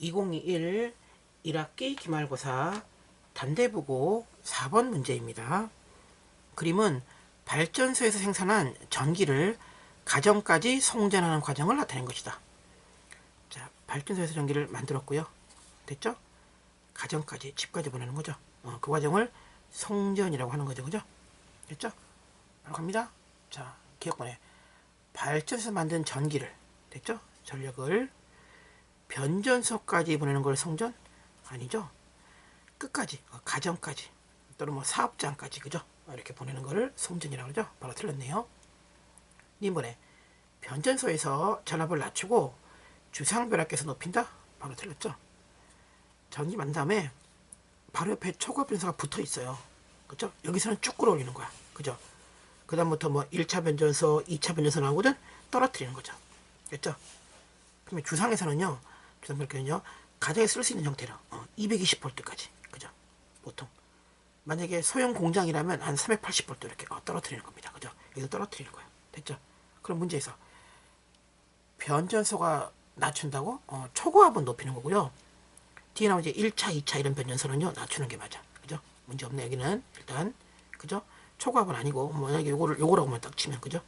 2021 1학기 기말고사 단대부고 4번 문제입니다. 그림은 발전소에서 생산한 전기를 가정까지 송전하는 과정을 나타낸 것이다. 자, 발전소에서 전기를 만들었고요. 됐죠? 가정까지, 집까지 보내는 거죠. 어, 그 과정을 송전이라고 하는 거죠. 그죠? 됐죠? 바로 갑니다. 자, 기억번에 발전소에서 만든 전기를, 됐죠? 전력을 변전소까지 보내는 걸 송전? 아니죠. 끝까지, 어, 가정까지, 또는 뭐 사업장까지, 그죠? 어, 이렇게 보내는 거를 송전이라고 그러죠. 바로 틀렸네요. 이번에 변전소에서 전압을 낮추고 주상변압계에서 높인다? 바로 틀렸죠. 전기 만 다음에 바로 옆에 초과 변소가 붙어 있어요. 그죠? 여기서는 쭉 끌어올리는 거야. 그죠? 그 다음부터 뭐 1차 변전소, 2차 변전소 나오거든? 떨어뜨리는 거죠. 됐죠? 그러면 주상에서는요, 주상변압계는요, 가정에 쓸 수 있는 형태로, 어, 220V까지. 그죠? 보통. 만약에 소형 공장이라면 한 380V 이렇게 어, 떨어뜨리는 겁니다. 그죠? 여기서 떨어뜨리는 거예요. 됐죠? 그럼 문제에서 변전소가 낮춘다고? 어, 초고압은 높이는 거고요. 뒤에 나온 이제 1차, 2차 이런 변전소는요, 낮추는 게 맞아. 그죠? 문제 없네, 여기는. 일단. 그죠? 초고압은 아니고, 뭐 만약에 요거를, 요거라고만 딱 치면, 그죠?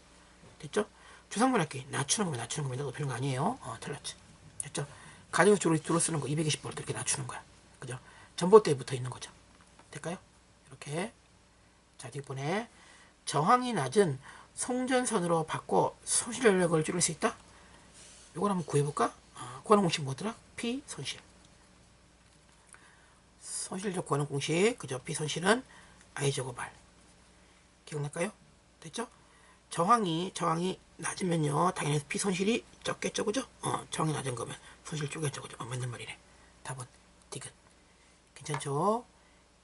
됐죠? 주상변압기, 낮추는 거면 낮추는 겁니다. 높이는 거 아니에요. 어, 틀렸지. 됐죠? 가정에서 주로, 주로 쓰는 거 220V 이렇게 낮추는 거야. 그죠? 전봇대에 붙어 있는 거죠. 될까요? 이렇게. 자, 뒷번에 저항이 낮은 송전선으로 바꿔 손실 전력을 줄일 수 있다? 이걸 한번 구해볼까? 아, 구하는 공식 뭐더라? P 손실. 손실적 구하는 공식, 그죠? P 손실은 I 제곱 R. 기억날까요? 됐죠? 저항이, 저항이 낮으면요, 당연히 P 손실이 적겠죠, 그죠? 어, 저항이 낮은 거면 손실 쪼겠죠, 그죠? 어, 맞는 말이네. 답은 디귿. 괜찮죠?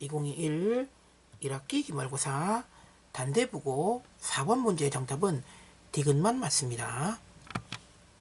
2021 1학기 기말고사 단대부고 4번 문제의 정답은 디귿만 맞습니다.